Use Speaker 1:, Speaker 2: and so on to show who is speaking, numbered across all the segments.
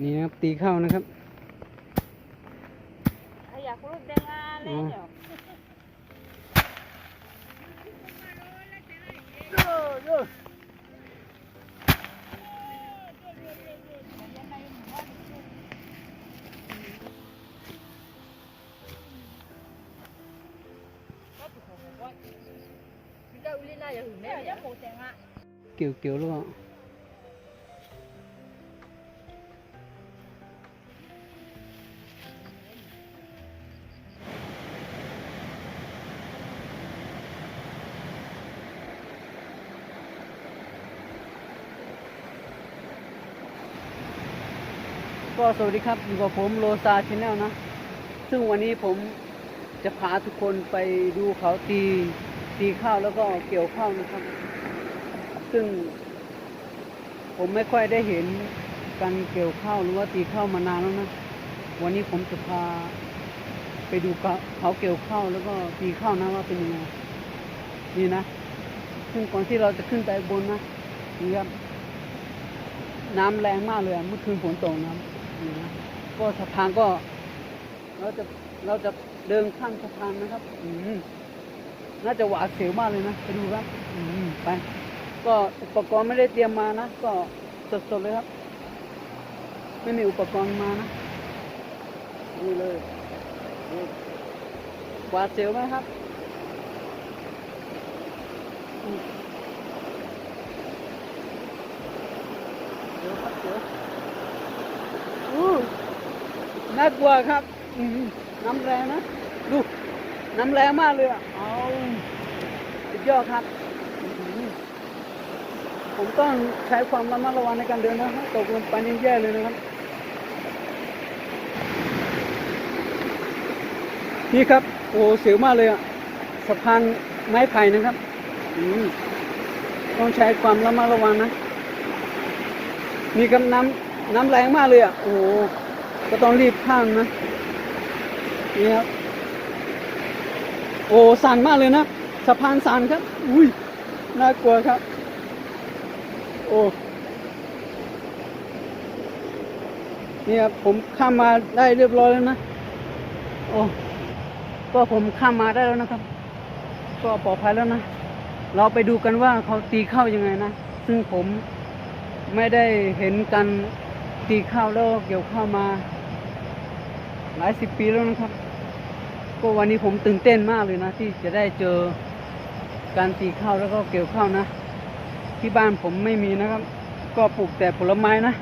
Speaker 1: นี่นะครับตีเข้านะครับ
Speaker 2: Ayah kurus dengan
Speaker 1: Oh.
Speaker 2: lejo.
Speaker 1: เกี่ยวเกี่ยวแล้วก็ก็ สวัสดีครับอยู่กับผมโลซาชแนลนะ ซึ่งวันนี้ผมจะพาทุกคนไปดูเขาตีตีข้าวแล้วก็เกี่ยวข้าวนะครับ ซึ่ง ผมไม่ค่อยได้เห็นการเกี่ยวข้าวหรือว่าตีข้าวมานานแล้วนะวันนี้ผมจะพาไปดูเขาเกี่ยวข้าวแล้วก็ตีข้าวนะว่าเป็นยังไงนี่นะ ซึ่งก่อนที่เราจะขึ้นไปบนนะนี่ครับน้ำแรงมากเลยอะเมื่อคืนฝนตกนะครับนี่นะ ก็สะพานก็ เราจะเราจะเดินข้ามสะพานนะครับ อืมน่าจะหวาดเสียวมากเลยนะไปดูครับ อืมไป ก็อุปกรณ์ไม่ได้เตรียมมานะก็สดๆเลยครับ ไม่มีอุปกรณ์มานะนี่เลยนี่หวาดเสียวไหมครับอืมเสียวครับเสียวอู้ น่ากลัวครับน้ำแรงนะ ดูน้ำแรงมากเลยอะเอาสุดยอดครับ ผมต้องใช้ความระมัดระวังในการเดินนะครับตกลงไปนี่แย่เลยนะครับนี่ครับ โอ้เสียวมากเลยอะสะพานไม้ไผ่นะครับต้องใช้ความระมัดระวังนะนี่ครับน้ำน้ำแรงมากเลยอะ โอ้ ก็ต้องรีบข้ามนะนี่ครับโอ้สั่นมากเลยนะสะพานสั่นครับ อุ้ยน่ากลัวครับ โอ้เนี่ยผมข้ามมาได้เรียบร้อยแล้วนะโอ้ก็ผมข้ามมาได้แล้วนะครับ ก็ปลอดภัยแล้วนะ เราไปดูกันว่าเขาตีเข้ายังไงนะ ซึ่งผมไม่ได้เห็นกันตีข้าวแล้วเกี่ยวข้าวมา หลายสิบปีแล้วนะครับ ก็วันนี้ผมตื่นเต้นมากเลยนะ ที่จะได้เจอการตีข้าวแล้วก็เกี่ยวข้าวนะ ที่บ้านผมไม่มีนะครับ ก็ปลูกแต่ผลไม้นะ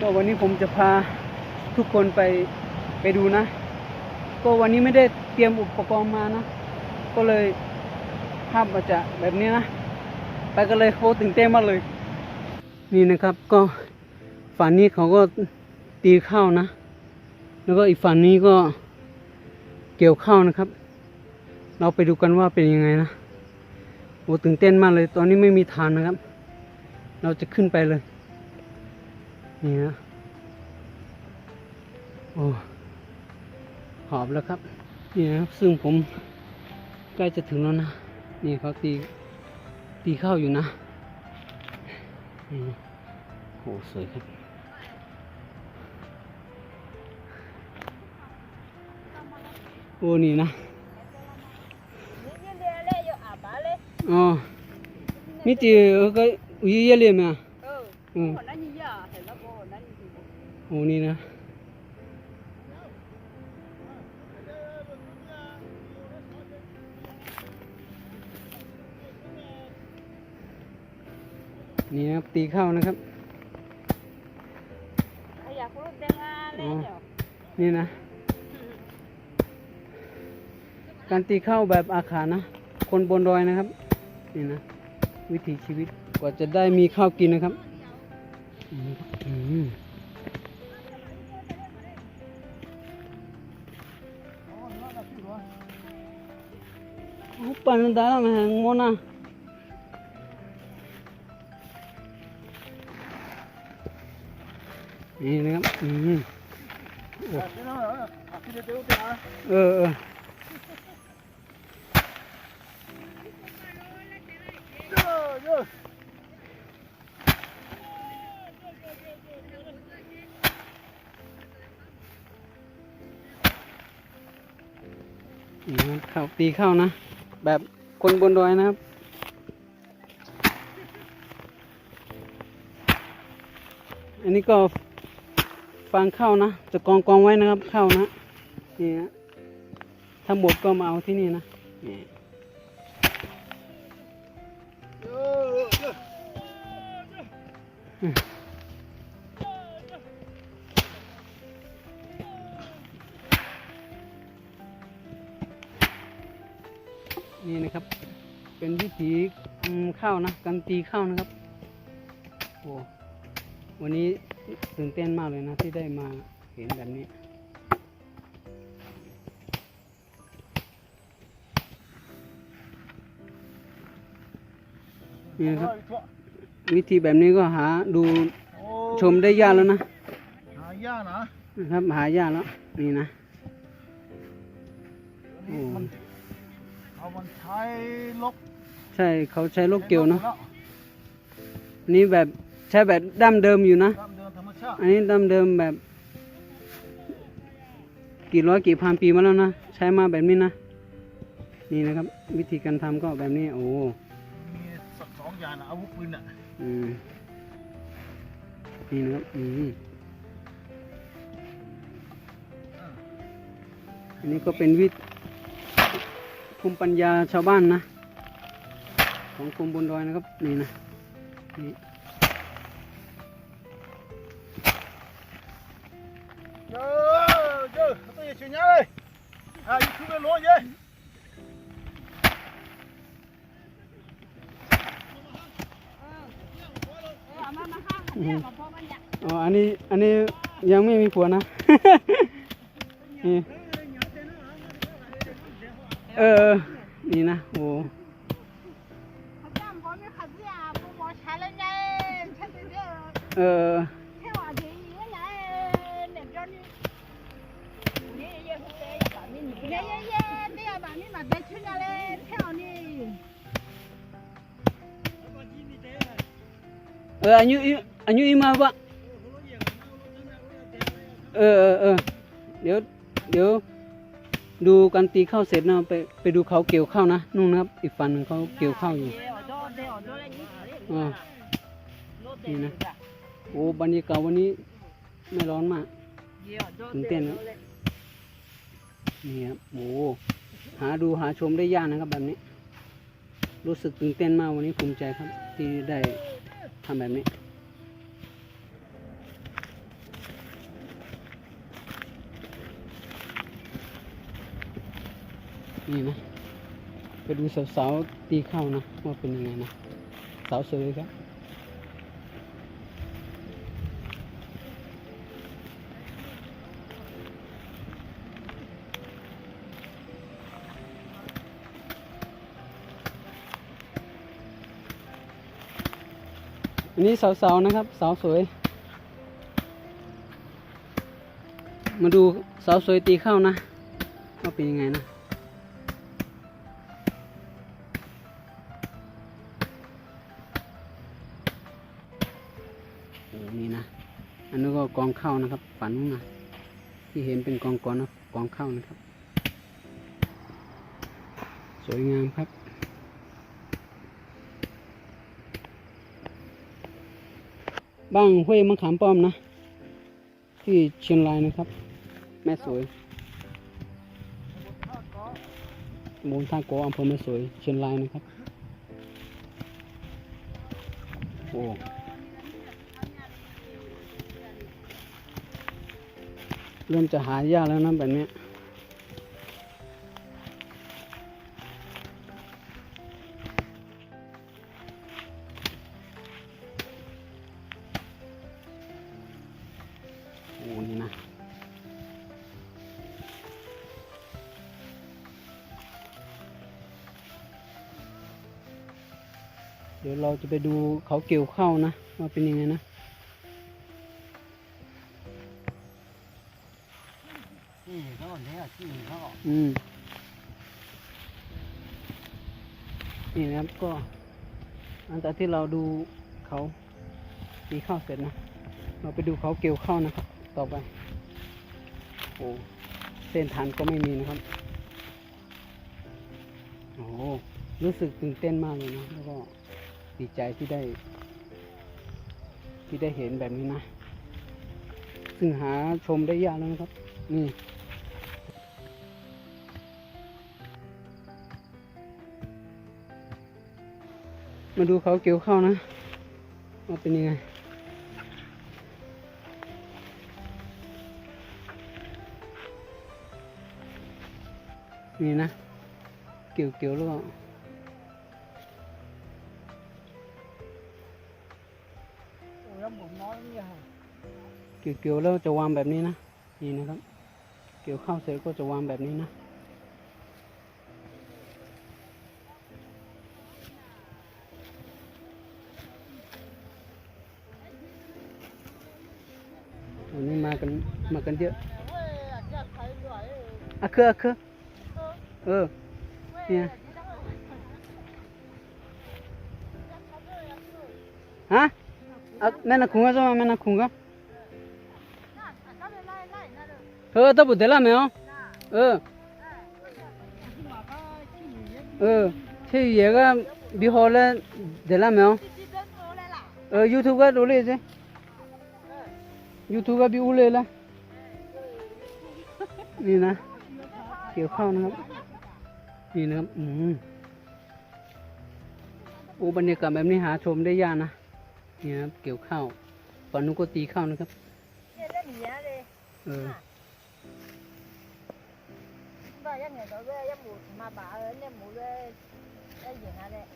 Speaker 1: ก็วันนี้ผมจะพาทุกคนไปไปดูนะ ก็วันนี้ไม่ได้เตรียมอุปกรณ์มานะ ก็เลยภาพมาจะแบบนี้นะ ไปกันเลยโคตื่นเต้นมากเลย นี่นะครับก็ฝั่งนี้เขาก็ตีข้าวนะ แล้วก็อีกฝั่งนี้ก็เกี่ยวข้าวนะครับ เราไปดูกันว่าเป็นยังไงนะโอ้ตื่นเต้นมากเลย ตอนนี้ไม่มีทานนะครับ เราจะขึ้นไปเลยนี่นะโอ้หอบแล้วครับนี่นะครับ ซึ่งผมใกล้จะถึงแล้วนะนี่เขาตีตีข้าวอยู่นะโอ้สวยครับ โอ้นี่นะ
Speaker 2: Ni dia lejo apa le?
Speaker 1: อ๋อมิติก็อุยเยเลยมั้ย
Speaker 2: Oh.
Speaker 1: อืม
Speaker 2: Kau nanya ya, hello kau nanya tu.
Speaker 1: โอ้นี่นะนี่นะครับตีเข้านะครับ
Speaker 2: Ayah kurus dengan
Speaker 1: Oh.
Speaker 2: lejo.
Speaker 1: นี่นะ การตีเข้าแบบอาขานะ คนบนดอยนะครับ นี่นะ วิถีชีวิตกว่าจะได้มีข้าวกินนะครับอืมอืมโอ้ปันดาละแมงโมนานี่นะครับอืมเออเออ เข้าตีเข้านะ แบบคนบนดอยนะครับอันนี้ก็ฟางเข้านะ จะกองกองไว้นะครับเข้านะนี่ฮะถ้าหมดก็มาเอาที่นี่นะนี่ นี่นะครับ เป็นวิธีข้าวนะการตีข้าวนะครับโอ้วันนี้ตื่นเต้นมากเลยนะ ที่ได้มาเห็นแบบนี้นี่ครับ วิธีแบบนี้ก็หาดูชมได้ยากแล้วนะ
Speaker 3: หายากนะ
Speaker 1: นะครับหายากแล้ว นี่นะ
Speaker 3: อันนี้มันเอามันใช้ลก
Speaker 1: ใช่เขาใช้ลูกเกี่ยวเนาะ
Speaker 3: ใช้ลก
Speaker 1: อันนี้แบบใช้แบบดั้มเดิมอยู่นะ
Speaker 3: ตามเดินธรรมชาติ
Speaker 1: อันนี้ดั้มเดิมแบบ กี่ร้อยกี่พันปีมาแล้วนะ ใช้มาแบบนี้นะ นี่นะครับ วิธีการทำก็แบบนี้ โอ้
Speaker 3: มีสักสองอย่างนะอาวุธปืนอะ
Speaker 1: อืม นี่นะครับอืมอันนี้ก็เป็นวิธีภูมิปัญญาชาวบ้านนะ ของกรมบนดอยนะครับ นี่นะนี่
Speaker 3: เยอะเยอะตัวใหญ่เชียวเลยอะยูทูบเลยโลเย้
Speaker 2: เอามามาข้างเยอมั อยาก
Speaker 1: อ๋อ อันนี้ อันนี้ยังไม่มีผัวนะ นี่ เออ นี่นะ โอ้
Speaker 2: เขาจ้างผมไม่ขัดเสียผมบอกใช้แล้วไงใช้เรื่อย
Speaker 1: เออ
Speaker 2: ๆแค่ว่าดีก็ไงเด็กจนนี่นี่เยอะเยอะแบบนี้เยอะเยอะนี่แบบนี้มาเด็กชื่ออะไรแถวนี้
Speaker 1: เอออายุอีอายุอีมาปะเออเออเออเดี๋ยวเดี๋ยวดูการตีข้าวเสร็จนะไปไปดูเขาเกี่ยวข้าวนะนู่นนะครับ อีกฝั่งหนึ่งเขาเกี่ยวข้าวอยู่อ่านี่นะโอ้บรรยากาศวันนี้ไม่ร้อนมากตื่นเต้นนะนี่ครับโอ้หาดูหาชมได้ยากนะครับแบบนี้ รู้สึกตื่นเต้นมากวันนี้ภูมิใจครับ ที่ได้ ทำแบบนี้ นี่นะ ไปดูสาวๆตีเข้านะ ว่าเป็นยังไงนะ สาวสวยครับ อันนี้สาวๆนะครับ สาวสวย มาดูสาวสวยตีเข้านะว่าเป็นยังไงนะโอ้นี่นะ อันนี้ก็กองเข้านะครับฝันนะที่เห็นเป็นกองกอนนะกองเข้านะครับ สวยงามครับ บ้างห้วยมะขามป้อมนะ ที่เชียงรายนะครับ แม่สวยตำบลท่าโกอำเภอแม่สวยเชียงรายนะครับ โอ้เริ่มจะหายากแล้วนะแบบเนี้ เราจะไปดูเขาเกี่ยวข้าวนะว่าเป็นยังไงนะอืมนี่นะครับก็หลังจากที่เราดูเขาตีข้าวเสร็จนะ เราไปดูเขาเกี่ยวข้าวนะครับ ต่อไปโอ้เส้นทานก็ไม่มีนะครับโอ้รู้สึกตื่นเต้นมากเลยนะแล้วก็ ดีใจที่ได้ ที่ได้เห็นแบบนี้นะ ซึ่งหาชมได้ยากแล้วนะครับ นี่มาดูเขาเกี่ยวข้าวนะว่าเป็นยังไง นี่นะ เกี่ยวเกี่ยวๆแล้ว เกี่ยวเกี่ยวๆแล้วจะวางแบบนี้นะนี่นะครับ เกี่ยวข้าวเสร็จก็จะวางแบบนี้นะวันนี้มากันมากันเยอะ
Speaker 3: เว้ยอยากใช้ด้วย
Speaker 1: อะคืออะคือเออเนี่ยฮะอะแม่นักขุงก็จะมาแม่นักขุงก็ เออตัวบุตรเดล่าไหมอ๋อเออเออที่เยก็บีฮอลเลยเดล่าไหมอ๋อเออยูทูบก็ดูเลยสิยูทูบก็บีอูเลยละนี่นะเกี่ยวข้าวนะครับนี่นะครับอืมโอ้บรรยากาศแบบนี้หาชมได้ยากนะนี่นะครับเกี่ยวข้าวฝั่งนู้นก็ตีข้าวนะครับเออ
Speaker 2: 봐 양에 너왜 양무 마 봐. 내 무게 양이나래.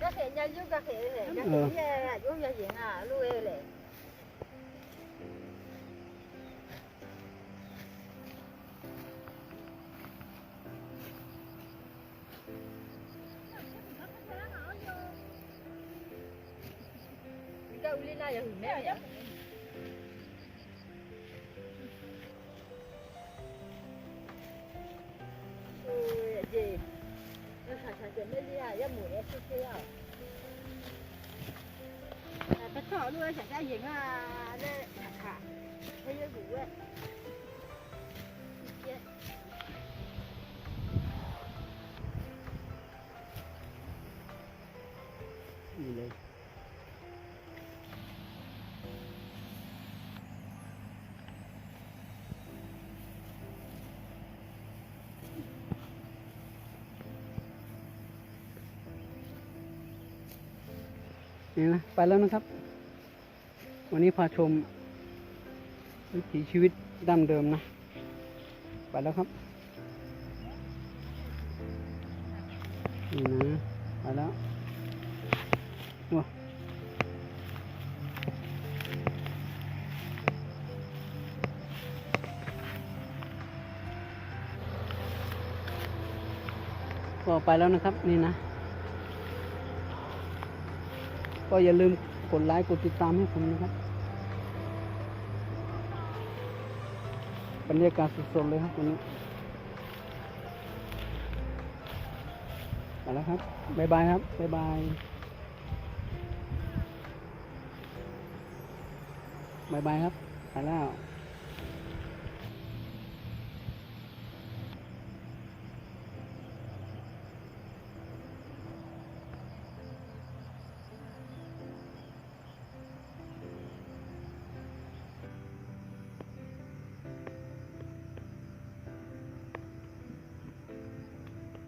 Speaker 2: cái nhà vô cái này, cái nhà vô nhà gì à, luôn ấy này. Hãy subscribe cho kênh Ghiền Mì Gõ Để không bỏ lỡ những video hấp dẫn ม่เลียยังหมูเอสเซียลแต่เขาด้วยฉั
Speaker 1: นจะเห็นว่าเนี่ย
Speaker 2: ค่ะให้ยังหมูเอ
Speaker 1: Thank you. Ấy นี่ยนะไปแล้วนะครับ วันนี้พาชม วิถีชีวิตดั้งเดิมนะ ไปแล้วครับนี่นะไปแล้วว้าก็ไปแล้วนะครับ นี่นะ ก็อย่าลืมกดไลค์กดติดตามให้ผมนะครับบรรยากาศสดๆเลยครับวันนี้ไปแล้วครับบ๊ายบายครับบ๊ายบายบ๊ายบายครับไปแล้ว